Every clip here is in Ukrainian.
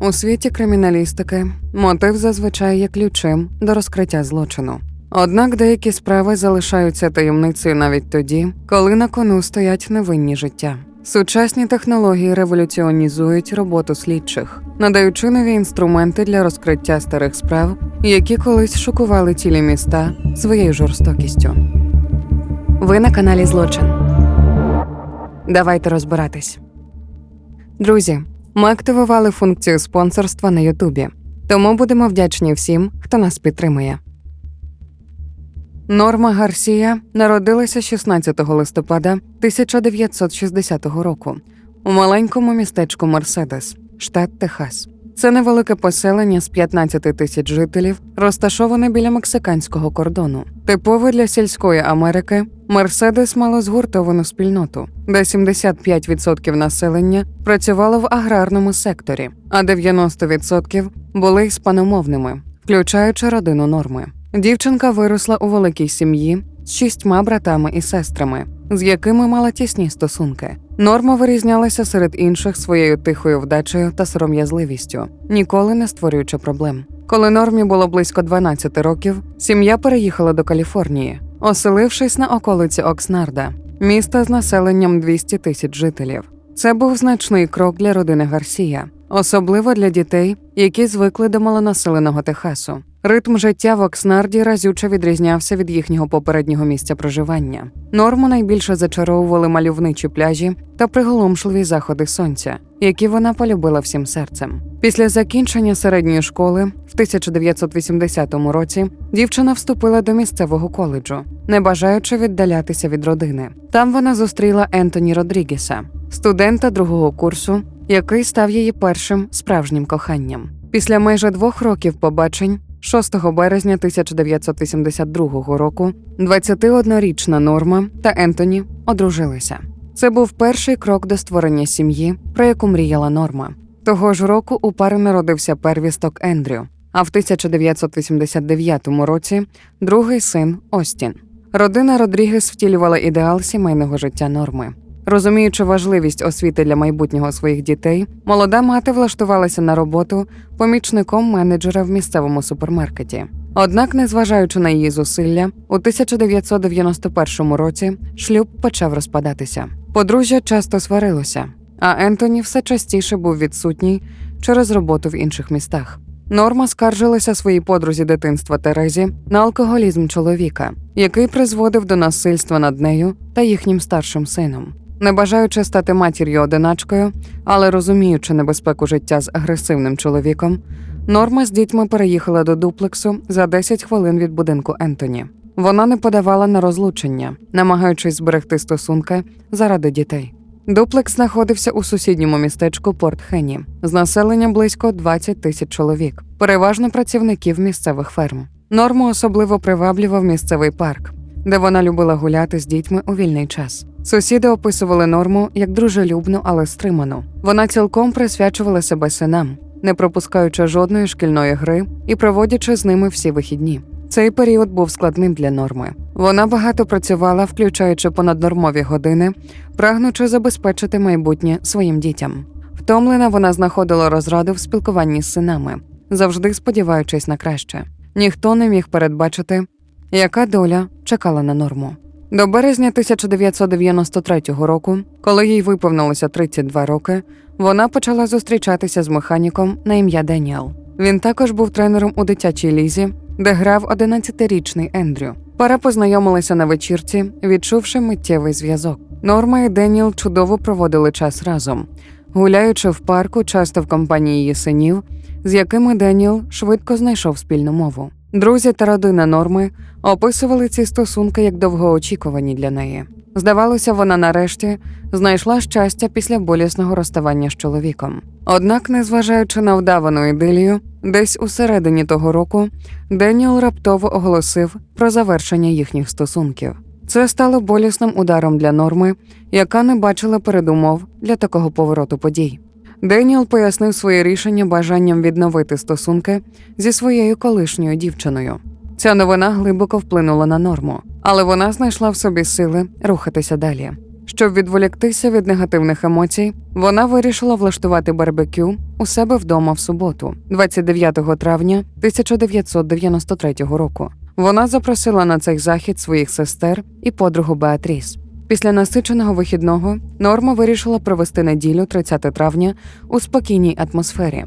У світі криміналістики мотив зазвичай є ключем до розкриття злочину. Однак деякі справи залишаються таємницею навіть тоді, коли на кону стоять невинні життя. Сучасні технології революціонізують роботу слідчих, надаючи нові інструменти для розкриття старих справ, які колись шокували цілі міста своєю жорстокістю. Ви на каналі Злочин. Давайте розбиратись. Друзі, ми активували функцію спонсорства на Ютубі, тому будемо вдячні всім, хто нас підтримує. Норма Гарсія народилася 16 листопада 1960 року у маленькому містечку Мерседес, штат Техас. Це невелике поселення з 15 тисяч жителів, розташоване біля мексиканського кордону. Типове для сільської Америки, Мерседес мало згуртовану спільноту, де 75% населення працювало в аграрному секторі, а 90% були іспаномовними, включаючи родину норми. Дівчинка виросла у великій сім'ї з шістьма братами і сестрами, з якими мала тісні стосунки. Норма вирізнялася серед інших своєю тихою вдачею та сором'язливістю, ніколи не створюючи проблем. Коли нормі було близько 12 років, сім'я переїхала до Каліфорнії, оселившись на околиці Окснарда, міста з населенням 200 тисяч жителів. Це був значний крок для родини Гарсія, особливо для дітей, які звикли до малонаселеного Техасу. Ритм життя в Окснарді разюче відрізнявся від їхнього попереднього місця проживання. Норму найбільше зачаровували мальовничі пляжі та приголомшливі заходи сонця, які вона полюбила всім серцем. Після закінчення середньої школи в 1980 році дівчина вступила до місцевого коледжу, не бажаючи віддалятися від родини. Там вона зустріла Ентоні Родрігеса, студента другого курсу, який став її першим справжнім коханням. Після майже двох років побачень 6 березня 1982 року 21-річна Норма та Ентоні одружилися. Це був перший крок до створення сім'ї, про яку мріяла Норма. Того ж року у пари народився первісток Ендрю, а в 1989 році другий син Остін. Родина Родрігес втілювала ідеал сімейного життя Норми. Розуміючи важливість освіти для майбутнього своїх дітей, молода мати влаштувалася на роботу помічником менеджера в місцевому супермаркеті. Однак, незважаючи на її зусилля, у 1991 році шлюб почав розпадатися. Подружжя часто сварилося, а Ентоні все частіше був відсутній через роботу в інших містах. Норма скаржилася своїй подрузі дитинства Терезі на алкоголізм чоловіка, який призводив до насильства над нею та їхнім старшим сином. Не бажаючи стати матір'ю одиначкою, але розуміючи небезпеку життя з агресивним чоловіком, Норма з дітьми переїхала до дуплексу за 10 хвилин від будинку Ентоні. Вона не подавала на розлучення, намагаючись зберегти стосунки заради дітей. Дуплекс знаходився у сусідньому містечку Порт Хенні з населенням близько 20 тисяч чоловік, переважно працівників місцевих ферм. Норму особливо приваблював місцевий парк, де вона любила гуляти з дітьми у вільний час. Сусіди описували норму як дружелюбну, але стриману. Вона цілком присвячувала себе синам, не пропускаючи жодної шкільної гри і проводячи з ними всі вихідні. Цей період був складним для норми. Вона багато працювала, включаючи понаднормові години, прагнучи забезпечити майбутнє своїм дітям. Втомлена вона знаходила розраду в спілкуванні з синами, завжди сподіваючись на краще. Ніхто не міг передбачити, яка доля чекала на норму. До березня 1993 року, коли їй виповнилося 32 роки, вона почала зустрічатися з механіком на ім'я Деніел. Він також був тренером у дитячій лізі, де грав 11-річний Ендрю. Пара познайомилася на вечірці, відчувши миттєвий зв'язок. Норма і Деніел чудово проводили час разом, гуляючи в парку, часто в компанії її синів, з якими Деніел швидко знайшов спільну мову. Друзі та родина норми описували ці стосунки як довгоочікувані для неї. Здавалося, вона нарешті знайшла щастя після болісного розставання з чоловіком. Однак, незважаючи на вдавану ідилію, десь у середині того року Деніел раптово оголосив про завершення їхніх стосунків. Це стало болісним ударом для норми, яка не бачила передумов для такого повороту подій. Деніел пояснив своє рішення бажанням відновити стосунки зі своєю колишньою дівчиною. Ця новина глибоко вплинула на норму, але вона знайшла в собі сили рухатися далі. Щоб відволіктися від негативних емоцій, вона вирішила влаштувати барбекю у себе вдома в суботу, 29 травня 1993 року. Вона запросила на цей захід своїх сестер і подругу Беатріс. Після насиченого вихідного Норма вирішила провести неділю 30 травня у спокійній атмосфері.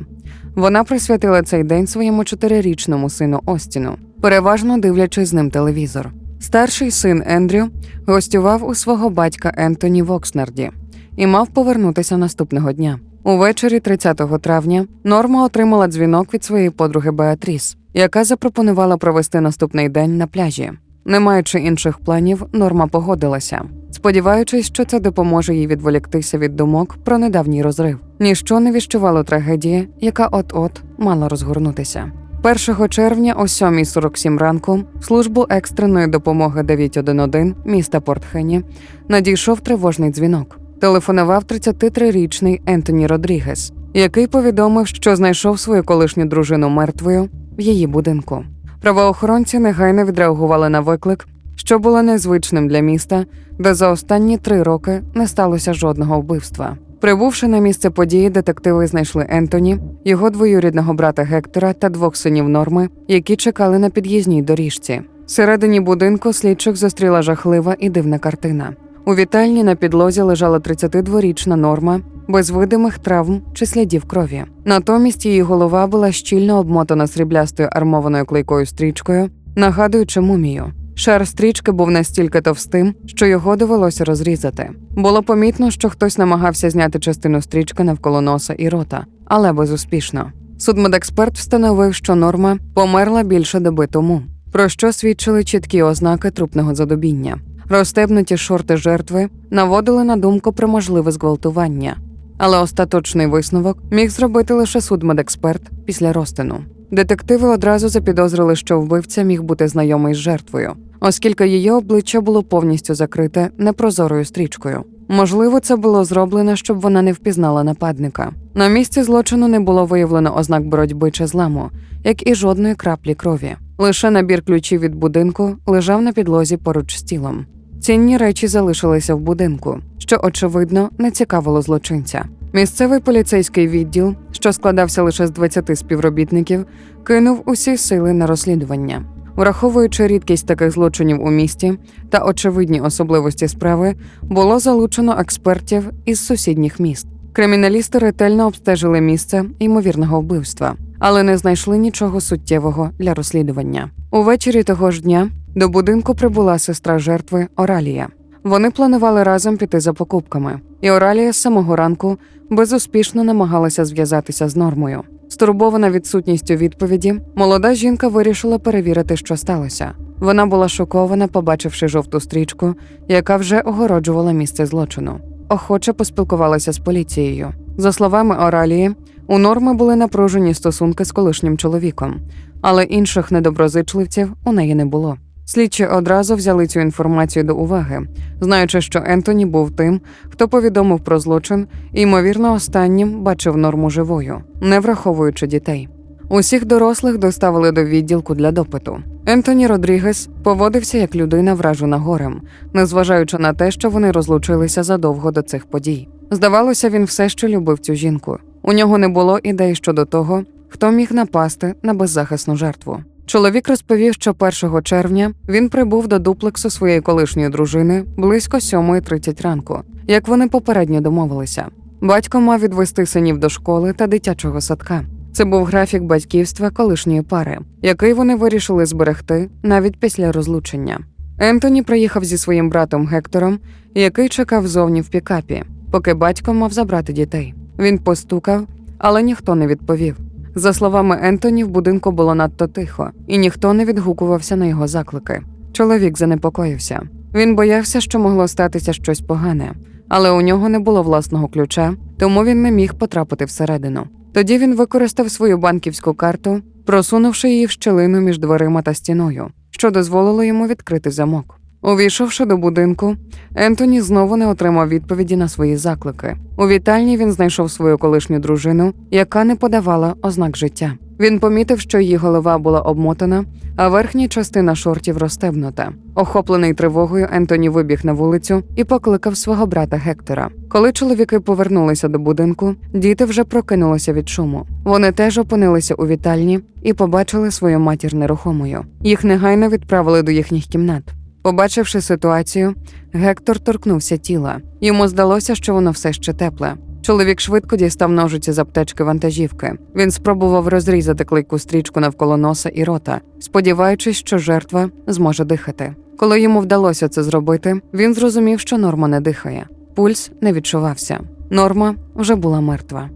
Вона присвятила цей день своєму чотирирічному сину Остіну, переважно дивлячись з ним телевізор. Старший син Ендрю гостював у свого батька Ентоні в Окснарді і мав повернутися наступного дня. Увечері 30 травня Норма отримала дзвінок від своєї подруги Беатріс, яка запропонувала провести наступний день на пляжі. Не маючи інших планів, Норма погодилася, сподіваючись, що це допоможе їй відволіктися від думок про недавній розрив. Ніщо не віщувало трагедії, яка от-от мала розгорнутися. 1 червня о 7.47 ранку службу екстреної допомоги 911 міста Портхені надійшов тривожний дзвінок. Телефонував 33-річний Ентоні Родрігес, який повідомив, що знайшов свою колишню дружину мертвою в її будинку. Правоохоронці негайно відреагували на виклик, що було незвичним для міста, де за останні три роки не сталося жодного вбивства. Прибувши на місце події, детективи знайшли Ентоні, його двоюрідного брата Гектора та двох синів Норми, які чекали на під'їзній доріжці. Всередині будинку слідчих зустріла жахлива і дивна картина. У вітальні на підлозі лежала 32-річна норма без видимих травм чи слідів крові. Натомість її голова була щільно обмотана сріблястою армованою клейкою стрічкою, нагадуючи мумію. Шар стрічки був настільки товстим, що його довелося розрізати. Було помітно, що хтось намагався зняти частину стрічки навколо носа і рота, але безуспішно. Судмедексперт встановив, що норма померла більше доби тому, про що свідчили чіткі ознаки трупного задобіння. Розстебнуті шорти жертви наводили на думку про можливе зґвалтування, але остаточний висновок міг зробити лише судмедексперт після розтину. Детективи одразу запідозрили, що вбивця міг бути знайомий з жертвою, оскільки її обличчя було повністю закрите непрозорою стрічкою. Можливо, це було зроблено, щоб вона не впізнала нападника. На місці злочину не було виявлено ознак боротьби чи зламу, як і жодної краплі крові. Лише набір ключів від будинку лежав на підлозі поруч з тілом. Цінні речі залишилися в будинку, що очевидно не цікавило злочинця. Місцевий поліцейський відділ, що складався лише з 20 співробітників, кинув усі сили на розслідування. Враховуючи рідкість таких злочинів у місті та очевидні особливості справи, було залучено експертів із сусідніх міст. Криміналісти ретельно обстежили місце ймовірного вбивства, але не знайшли нічого суттєвого для розслідування. Увечері того ж дня до будинку прибула сестра жертви Оралія. Вони планували разом піти за покупками, і Оралія з самого ранку безуспішно намагалася зв'язатися з нормою. Стурбована відсутністю відповіді, молода жінка вирішила перевірити, що сталося. Вона була шокована, побачивши жовту стрічку, яка вже огороджувала місце злочину. Охоче поспілкувалася з поліцією. За словами Оралії, у норми були напружені стосунки з колишнім чоловіком, але інших недоброзичливців у неї не було. Слідчі одразу взяли цю інформацію до уваги, знаючи, що Ентоні був тим, хто повідомив про злочин і, ймовірно, останнім бачив норму живою, не враховуючи дітей. Усіх дорослих доставили до відділку для допиту. Ентоні Родрігес поводився як людина вражена горем, незважаючи на те, що вони розлучилися задовго до цих подій. Здавалося, він все ще любив цю жінку. У нього не було ідей щодо того, хто міг напасти на беззахисну жертву. Чоловік розповів, що 1 червня він прибув до дуплексу своєї колишньої дружини близько 7.30 ранку, як вони попередньо домовилися. Батько мав відвести синів до школи та дитячого садка. Це був графік батьківства колишньої пари, який вони вирішили зберегти навіть після розлучення. Ентоні приїхав зі своїм братом Гектором, який чекав зовні в пікапі, поки батько мав забрати дітей. Він постукав, але ніхто не відповів. За словами Ентоні, в будинку було надто тихо, і ніхто не відгукувався на його заклики. Чоловік занепокоївся. Він боявся, що могло статися щось погане, але у нього не було власного ключа, тому він не міг потрапити всередину. Тоді він використав свою банківську карту, просунувши її в щелину між дверима та стіною, що дозволило йому відкрити замок. Увійшовши до будинку, Ентоні знову не отримав відповіді на свої заклики. У вітальні він знайшов свою колишню дружину, яка не подавала ознак життя. Він помітив, що її голова була обмотана, а верхня частина шортів розстебнута. Охоплений тривогою, Ентоні вибіг на вулицю і покликав свого брата Гектора. Коли чоловіки повернулися до будинку, діти вже прокинулися від шуму. Вони теж опинилися у вітальні і побачили свою матір нерухомою. Їх негайно відправили до їхніх кімнат. Побачивши ситуацію, Гектор торкнувся тіла. Йому здалося, що воно все ще тепле. Чоловік швидко дістав ножиці з аптечки вантажівки. Він спробував розрізати клейку стрічку навколо носа і рота, сподіваючись, що жертва зможе дихати. Коли йому вдалося це зробити, він зрозумів, що норма не дихає. Пульс не відчувався. Норма вже була мертва.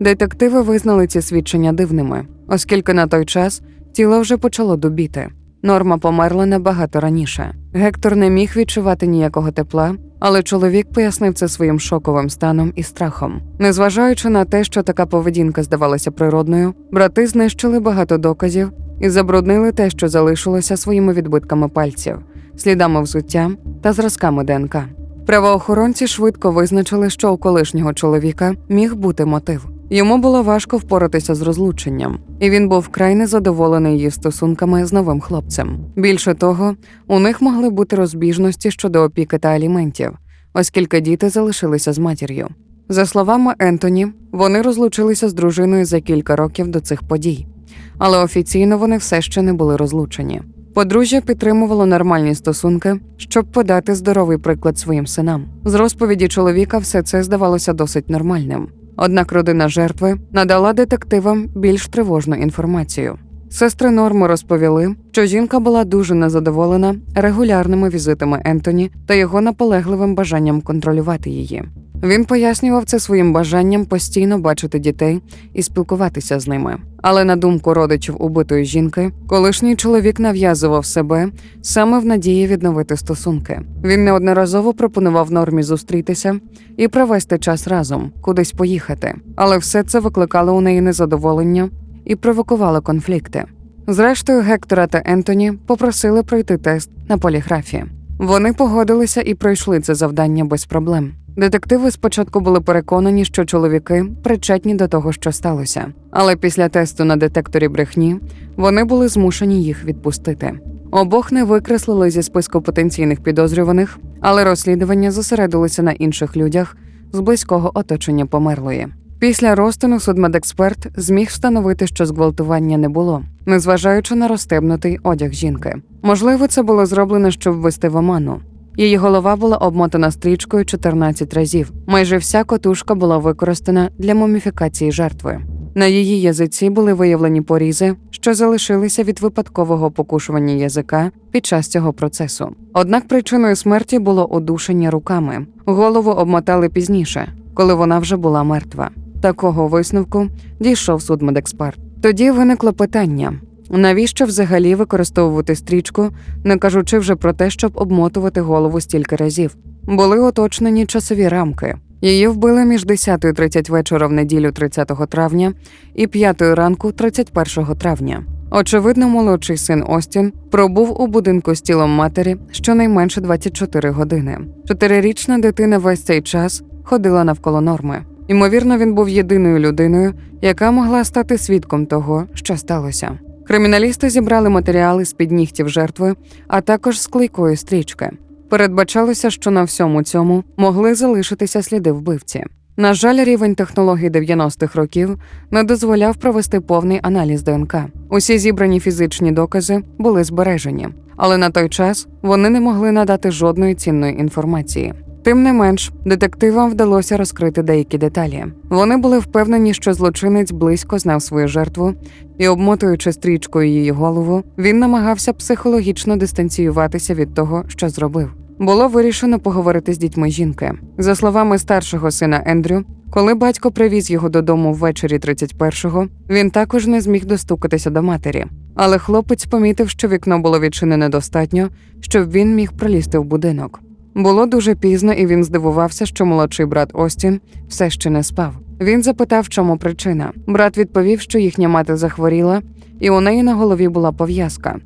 Детективи визнали ці свідчення дивними, оскільки на той час тіло вже почало дубіти. Норма померла набагато раніше. Гектор не міг відчувати ніякого тепла, але чоловік пояснив це своїм шоковим станом і страхом. Незважаючи на те, що така поведінка здавалася природною, брати знищили багато доказів і забруднили те, що залишилося своїми відбитками пальців, слідами взуття та зразками ДНК. Правоохоронці швидко визначили, що у колишнього чоловіка міг бути мотив. Йому було важко впоратися з розлученням, і він був вкрай незадоволений її стосунками з новим хлопцем. Більше того, у них могли бути розбіжності щодо опіки та аліментів, оскільки діти залишилися з матір'ю. За словами Ентоні, вони розлучилися з дружиною за кілька років до цих подій, але офіційно вони все ще не були розлучені. Подружжя підтримувало нормальні стосунки, щоб подати здоровий приклад своїм синам. З розповіді чоловіка все це здавалося досить нормальним. Однак родина жертви надала детективам більш тривожну інформацію. Сестри Норми розповіли, що жінка була дуже незадоволена регулярними візитами Ентоні та його наполегливим бажанням контролювати її. Він пояснював це своїм бажанням постійно бачити дітей і спілкуватися з ними. Але на думку родичів убитої жінки, колишній чоловік нав'язував себе саме в надії відновити стосунки. Він неодноразово пропонував нормі зустрітися і провести час разом, кудись поїхати. Але все це викликало у неї незадоволення і провокувало конфлікти. Зрештою, Гектора та Ентоні попросили пройти тест на поліграфі. Вони погодилися і пройшли це завдання без проблем. Детективи спочатку були переконані, що чоловіки причетні до того, що сталося, але після тесту на детекторі брехні вони були змушені їх відпустити. Обох не викреслили зі списку потенційних підозрюваних, але розслідування зосередилося на інших людях з близького оточення померлої. Після розтину судмедексперт зміг встановити, що зґвалтування не було, незважаючи на розстебнутий одяг жінки. Можливо, це було зроблено, щоб ввести в оману. Її голова була обмотана стрічкою 14 разів. Майже вся котушка була використана для муміфікації жертви. На її язиці були виявлені порізи, що залишилися від випадкового покушування язика під час цього процесу. Однак причиною смерті було удушення руками. Голову обмотали пізніше, коли вона вже була мертва. Такого висновку дійшов судмедексперт. Тоді виникло питання: навіщо взагалі використовувати стрічку, не кажучи вже про те, щоб обмотувати голову стільки разів? Були уточнені часові рамки. Її вбили між 10.30 вечора в неділю 30 травня і 5 ранку 31 травня. Очевидно, молодший син Остін пробув у будинку з тілом матері щонайменше 24 години. Чотирирічна дитина весь цей час ходила навколо норми. Ймовірно, він був єдиною людиною, яка могла стати свідком того, що сталося. Криміналісти зібрали матеріали з під нігтів жертви, а також з клейкої стрічки. Передбачалося, що на всьому цьому могли залишитися сліди вбивці. На жаль, рівень технологій 90-х років не дозволяв провести повний аналіз ДНК. Усі зібрані фізичні докази були збережені, але на той час вони не могли надати жодної цінної інформації. Тим не менш, детективам вдалося розкрити деякі деталі. Вони були впевнені, що злочинець близько знав свою жертву, і, обмотуючи стрічкою її голову, він намагався психологічно дистанціюватися від того, що зробив. Було вирішено поговорити з дітьми жінки. За словами старшого сина Ендрю, коли батько привіз його додому ввечері 31-го, він також не зміг достукатися до матері. Але хлопець помітив, що вікно було відчинене достатньо, щоб він міг пролізти в будинок. Було дуже пізно, і він здивувався, що молодший брат Остін все ще не спав. Він запитав, чому причина. Брат відповів, що їхня мати захворіла, і у неї на голові була пов'язка.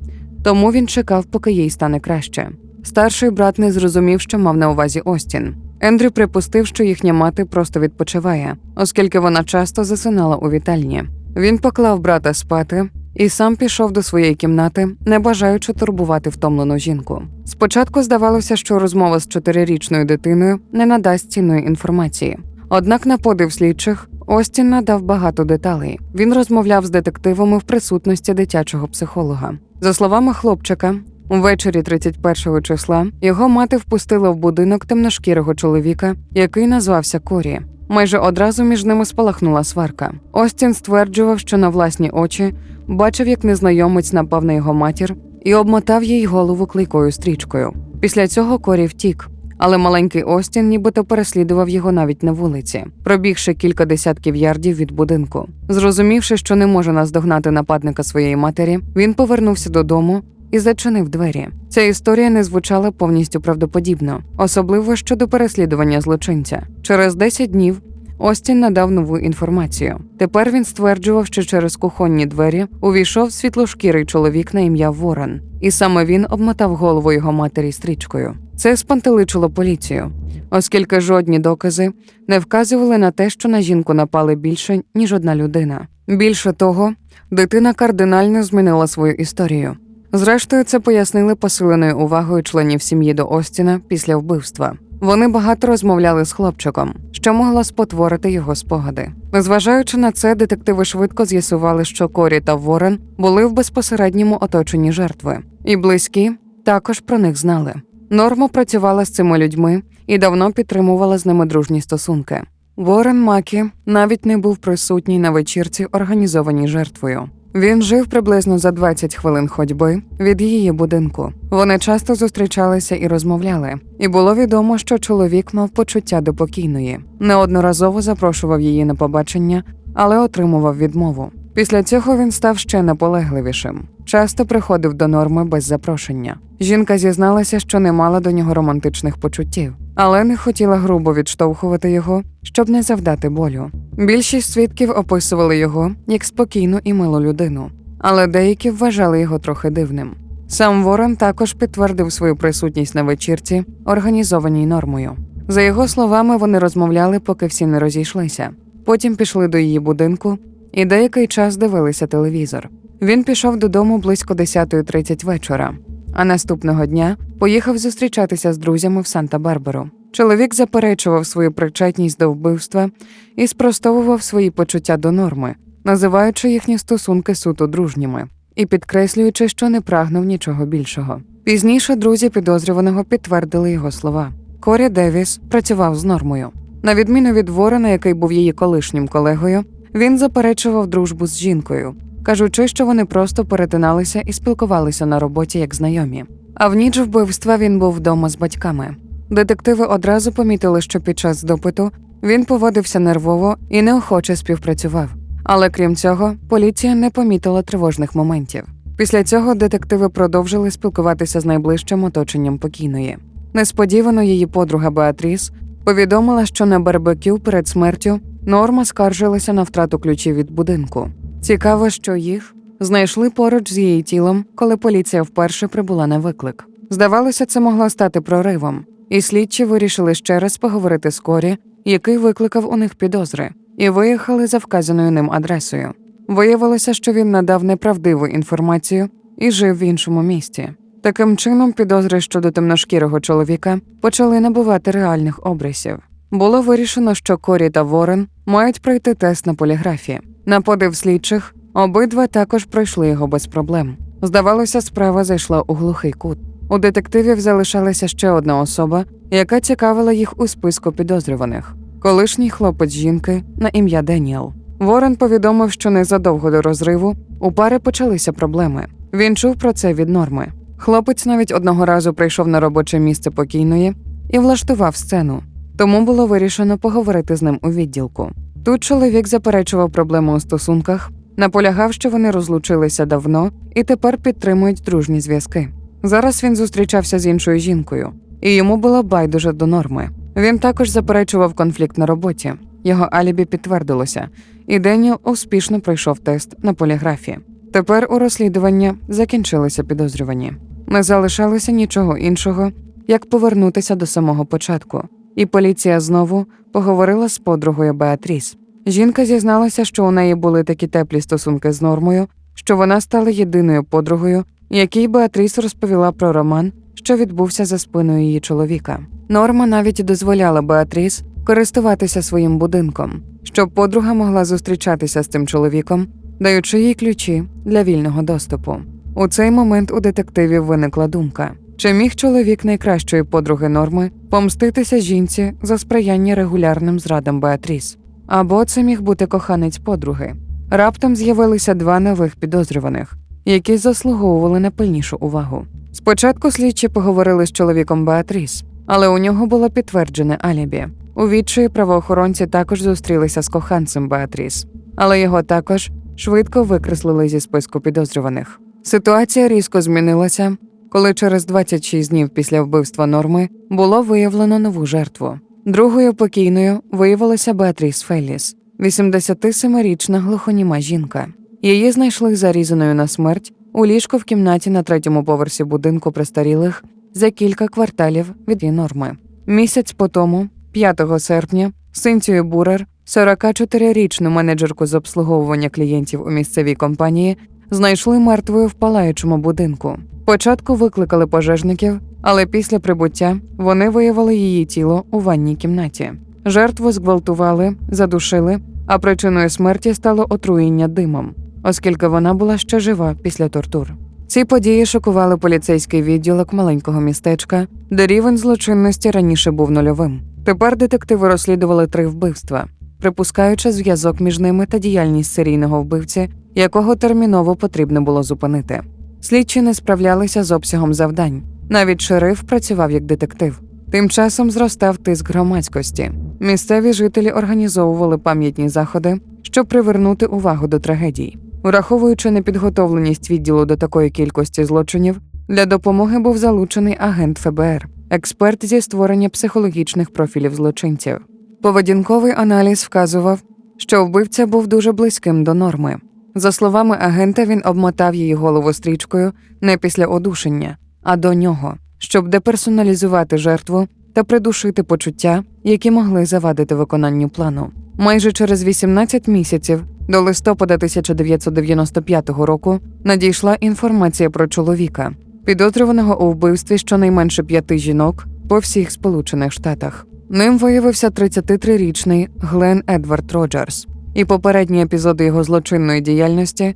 Тому він чекав, поки їй стане краще. Старший брат не зрозумів, що мав на увазі Остін. Ендрю припустив, що їхня мати просто відпочиває, оскільки вона часто засинала у вітальні. Він поклав брата спати і сам пішов до своєї кімнати, не бажаючи турбувати втомлену жінку. Спочатку здавалося, що розмова з чотирирічною дитиною не надасть цінної інформації. Однак на подив слідчих Остін надав багато деталей. Він розмовляв з детективами в присутності дитячого психолога. За словами хлопчика, Увечері 31 числа його мати впустила в будинок темношкірого чоловіка, який назвався Корі. Майже одразу між ними спалахнула сварка. Остін стверджував, що на власні очі бачив, як незнайомець напав на його матір і обмотав їй голову клейкою стрічкою. Після цього Корі втік, але маленький Остін нібито переслідував його навіть на вулиці, пробігши кілька десятків ярдів від будинку. Зрозумівши, що не може наздогнати нападника своєї матері, він повернувся додому і зачинив двері. Ця історія не звучала повністю правдоподібно, особливо щодо переслідування злочинця. Через 10 днів Остін надав нову інформацію. Тепер він стверджував, що через кухонні двері увійшов світлошкірий чоловік на ім'я Ворон, і саме він обмотав голову його матері стрічкою. Це спантеличило поліцію, оскільки жодні докази не вказували на те, що на жінку напали більше ніж одна людина. Більше того, дитина кардинально змінила свою історію. Зрештою, це пояснили посиленою увагою членів сім'ї до Остіна після вбивства. Вони багато розмовляли з хлопчиком, що могло спотворити його спогади. Незважаючи на це, детективи швидко з'ясували, що Корі та Ворен були в безпосередньому оточенні жертви, і близькі також про них знали. Норма працювала з цими людьми і давно підтримувала з ними дружні стосунки. Ворен Макі навіть не був присутній на вечірці, організованій жертвою. Він жив приблизно за 20 хвилин ходьби від її будинку. Вони часто зустрічалися і розмовляли, і було відомо, що чоловік мав почуття до покійної. Неодноразово запрошував її на побачення, але отримував відмову. Після цього він став ще наполегливішим. Часто приходив до норми без запрошення. Жінка зізналася, що не мала до нього романтичних почуттів, але не хотіла грубо відштовхувати його, щоб не завдати болю. Більшість свідків описували його як спокійну і милу людину, але деякі вважали його трохи дивним. Сам Ворон також підтвердив свою присутність на вечірці, організованій нормою. За його словами, вони розмовляли, поки всі не розійшлися. Потім пішли до її будинку і деякий час дивилися телевізор. Він пішов додому близько 10.30 вечора, а наступного дня поїхав зустрічатися з друзями в Санта-Барбару. Чоловік заперечував свою причетність до вбивства і спростовував свої почуття до норми, називаючи їхні стосунки суто дружніми і підкреслюючи, що не прагнув нічого більшого. Пізніше друзі підозрюваного підтвердили його слова. Корі Девіс працював з нормою. На відміну від Ворона, який був її колишнім колегою, він заперечував дружбу з жінкою, кажучи, що вони просто перетиналися і спілкувалися на роботі як знайомі. А в ніч вбивства він був вдома з батьками. Детективи одразу помітили, що під час допиту він поводився нервово і неохоче співпрацював. Але крім цього, поліція не помітила тривожних моментів. Після цього детективи продовжили спілкуватися з найближчим оточенням покійної. Несподівано її подруга Беатріс повідомила, що на барбекю перед смертю Норма скаржилася на втрату ключів від будинку. Цікаво, що їх знайшли поруч з її тілом, коли поліція вперше прибула на виклик. Здавалося, це могло стати проривом, і слідчі вирішили ще раз поговорити з Корі, який викликав у них підозри, і виїхали за вказаною ним адресою. Виявилося, що він надав неправдиву інформацію і жив в іншому місті. Таким чином, підозри щодо темношкірого чоловіка почали набувати реальних обрисів. Було вирішено, що Корі та Ворен мають пройти тест на поліграфі. На подив слідчих обидва також пройшли його без проблем. Здавалося, справа зайшла у глухий кут. У детективів залишалася ще одна особа, яка цікавила їх у списку підозрюваних колишній хлопець жінки на ім'я Деніел. Ворен повідомив, що незадовго до розриву у пари почалися проблеми. Він чув про це від норми. Хлопець навіть одного разу прийшов на робоче місце покійної і влаштував сцену. Тому було вирішено поговорити з ним у відділку. Тут чоловік заперечував проблему у стосунках, наполягав, що вони розлучилися давно і тепер підтримують дружні зв'язки. Зараз він зустрічався з іншою жінкою, і йому було байдуже до норми. Він також заперечував конфлікт на роботі. Його алібі підтвердилося, і Деніел успішно пройшов тест на поліграфі. Тепер у розслідування закінчилися підозрювані. Не залишалося нічого іншого, як повернутися до самого початку. І поліція знову поговорила з подругою Беатріс. Жінка зізналася, що у неї були такі теплі стосунки з нормою, що вона стала єдиною подругою, якій Беатріс розповіла про роман, що відбувся за спиною її чоловіка. Норма навіть дозволяла Беатріс користуватися своїм будинком, щоб подруга могла зустрічатися з цим чоловіком, даючи їй ключі для вільного доступу. У цей момент у детективів виникла думка: чи міг чоловік найкращої подруги норми помститися жінці за сприяння регулярним зрадам Беатріс? Або це міг бути коханець подруги. Раптом з'явилися два нових підозрюваних, які заслуговували на пильнішу увагу. Спочатку слідчі поговорили з чоловіком Беатріс, але у нього було підтверджене алібі. У відчої правоохоронці також зустрілися з коханцем Беатріс, але його також швидко викреслили зі списку підозрюваних. Ситуація різко змінилася, коли через 26 днів після вбивства норми було виявлено нову жертву. Другою покійною виявилася Беатріс Фелліс, 87-річна глухоніма жінка. Її знайшли зарізаною на смерть у ліжку в кімнаті на третьому поверсі будинку престарілих за кілька кварталів від її норми. Місяць по тому, 5 серпня, Синтію Бурер, 44-річну менеджерку з обслуговування клієнтів у місцевій компанії, знайшли мертвою в палаючому будинку. Спочатку викликали пожежників, але після прибуття вони виявили її тіло у ванній кімнаті. Жертву зґвалтували, задушили, а причиною смерті стало отруєння димом, оскільки вона була ще жива після тортур. Ці події шокували поліцейський відділок маленького містечка, де рівень злочинності раніше був нульовим. Тепер детективи розслідували три вбивства, припускаючи зв'язок між ними та діяльність серійного вбивці, якого терміново потрібно було зупинити. Слідчі не справлялися з обсягом завдань. Навіть шериф працював як детектив. Тим часом зростав тиск громадськості. Місцеві жителі організовували пам'ятні заходи, щоб привернути увагу до трагедій. Враховуючи непідготовленість відділу до такої кількості злочинів, для допомоги був залучений агент ФБР, експерт зі створення психологічних профілів злочинців. Поведінковий аналіз вказував, що вбивця був дуже близьким до норми. За словами агента, він обмотав її голову стрічкою не після одушення, а до нього, щоб деперсоналізувати жертву та придушити почуття, які могли завадити виконанню плану. Майже через 18 місяців до листопада 1995 року надійшла інформація про чоловіка, підозрюваного у вбивстві щонайменше п'яти жінок по всіх Сполучених Штатах. Ним виявився 33-річний Глен Едвард Роджерс, і попередні епізоди його злочинної діяльності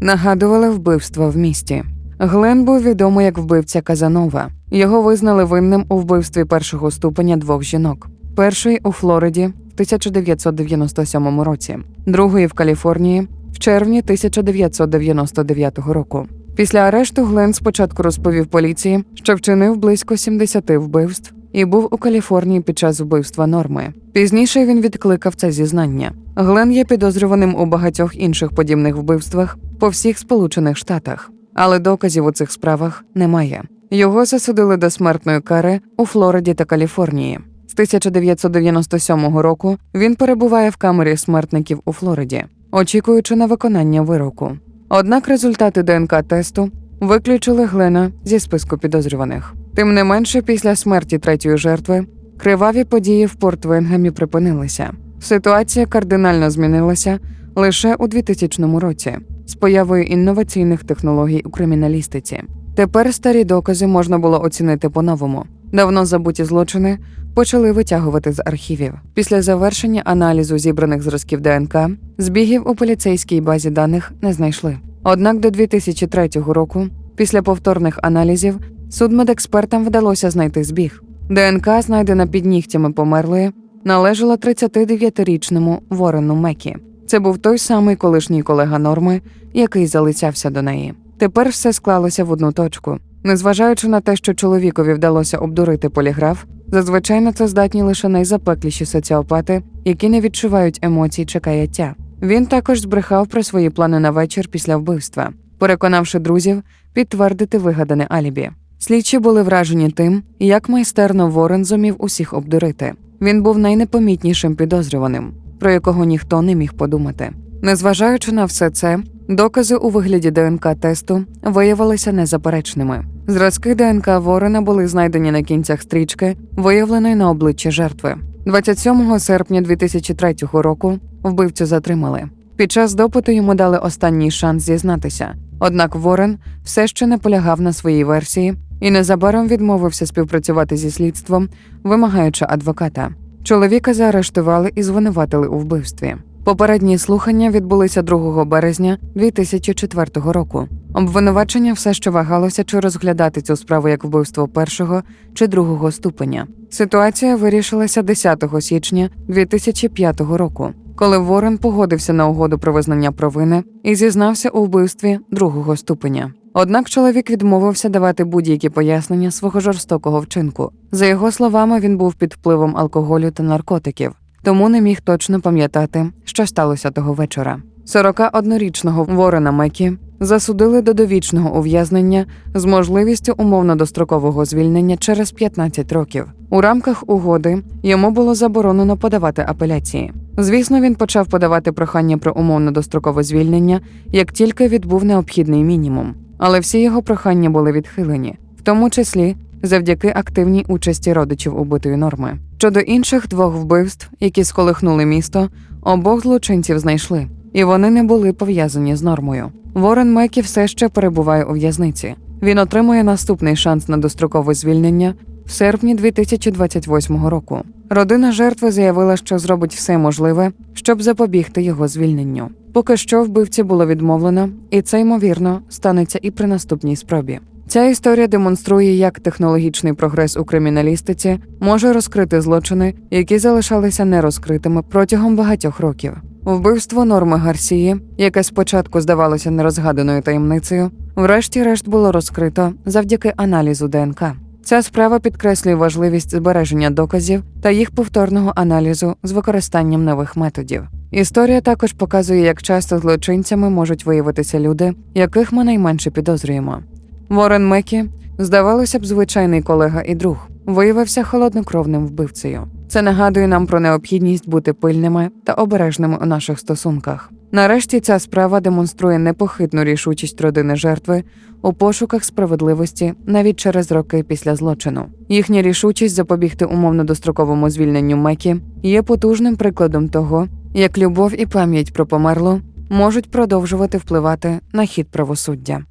нагадували вбивства в місті. Глен був відомий як вбивця Казанова. Його визнали винним у вбивстві першого ступеня двох жінок: першої у Флориді в 1997 році, другої в Каліфорнії в червні 1999 року. Після арешту Глен спочатку розповів поліції, що вчинив близько 70 вбивств і був у Каліфорнії під час вбивства норми. Пізніше він відкликав це зізнання. Глен є підозрюваним у багатьох інших подібних вбивствах по всіх Сполучених Штатах, але доказів у цих справах немає. Його засудили до смертної кари у Флориді та Каліфорнії. З 1997 року він перебуває в камері смертників у Флориді, очікуючи на виконання вироку. Однак результати ДНК-тесту виключили Глена зі списку підозрюваних. Тим не менше, після смерті третьої жертви криваві події в Порт Венгемі припинилися. Ситуація кардинально змінилася лише у 2000 році з появою інноваційних технологій у криміналістиці. Тепер старі докази можна було оцінити по-новому. Давно забуті злочини почали витягувати з архівів. Після завершення аналізу зібраних зразків ДНК збігів у поліцейській базі даних не знайшли. Однак до 2003 року, після повторних аналізів, судмедекспертам вдалося знайти збіг. ДНК, знайдена під нігтями померлої, належала 39-річному Ворену Мекі. Це був той самий колишній колега норми, який залицявся до неї. Тепер все склалося в одну точку. Незважаючи на те, що чоловікові вдалося обдурити поліграф, зазвичай на це здатні лише найзапекліші соціопати, які не відчувають емоцій чи каяття. Він також збрехав про свої плани на вечір після вбивства, переконавши друзів підтвердити вигадане алібі. Слідчі були вражені тим, як майстерно Ворен зумів усіх обдурити. Він був найнепомітнішим підозрюваним, про якого ніхто не міг подумати. Незважаючи на все це, докази у вигляді ДНК-тесту виявилися незаперечними. Зразки ДНК Ворона були знайдені на кінцях стрічки, виявленої на обличчі жертви. 27 серпня 2003 року вбивцю затримали. Під час допиту йому дали останній шанс зізнатися. Однак Ворен все ще не полягав на своїй версії і незабаром відмовився співпрацювати зі слідством, вимагаючи адвоката. Чоловіка заарештували і звинуватили у вбивстві. Попередні слухання відбулися 2 березня 2004 року. Обвинувачення все ще вагалося, чи розглядати цю справу як вбивство першого чи другого ступеня. Ситуація вирішилася 10 січня 2005 року, коли Ворен погодився на угоду про визнання провини і зізнався у вбивстві другого ступеня. Однак чоловік відмовився давати будь-які пояснення свого жорстокого вчинку. За його словами, він був під впливом алкоголю та наркотиків, тому не міг точно пам'ятати, що сталося того вечора. 41-річного Ворена Мекі засудили до довічного ув'язнення з можливістю умовно дострокового звільнення через 15 років. У рамках угоди йому було заборонено подавати апеляції. Звісно, він почав подавати прохання про умовно дострокове звільнення, як тільки відбув необхідний мінімум. Але всі його прохання були відхилені, в тому числі завдяки активній участі родичів убитої норми. Щодо інших двох вбивств, які сколихнули місто, обох злочинців знайшли, і вони не були пов'язані з нормою. Ворен Мекі все ще перебуває у в'язниці. Він отримує наступний шанс на дострокове звільнення в серпні 2028 року. Родина жертви заявила, що зробить все можливе, щоб запобігти його звільненню. Поки що вбивці було відмовлено, і це ймовірно станеться і при наступній спробі. Ця історія демонструє, як технологічний прогрес у криміналістиці може розкрити злочини, які залишалися нерозкритими протягом багатьох років. Вбивство норми Гарсії, яке спочатку здавалося нерозгаданою таємницею, врешті-решт було розкрито завдяки аналізу ДНК. Ця справа підкреслює важливість збереження доказів та їх повторного аналізу з використанням нових методів. Історія також показує, як часто злочинцями можуть виявитися люди, яких ми найменше підозрюємо. Ворен Мекі, здавалося б, звичайний колега і друг, виявився холоднокровним вбивцею. Це нагадує нам про необхідність бути пильними та обережними у наших стосунках. Нарешті ця справа демонструє непохитну рішучість родини жертви у пошуках справедливості навіть через роки після злочину. Їхня рішучість запобігти умовно достроковому звільненню Мекі є потужним прикладом того, як любов і пам'ять про померлу можуть продовжувати впливати на хід правосуддя.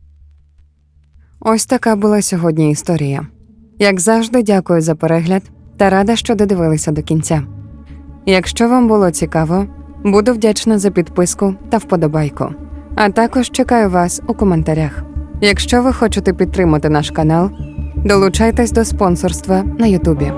Ось така була сьогодні історія. Як завжди, дякую за перегляд та рада, що додивилися до кінця. Якщо вам було цікаво, буду вдячна за підписку та вподобайку. А також чекаю вас у коментарях. Якщо ви хочете підтримати наш канал, долучайтесь до спонсорства на Ютубі.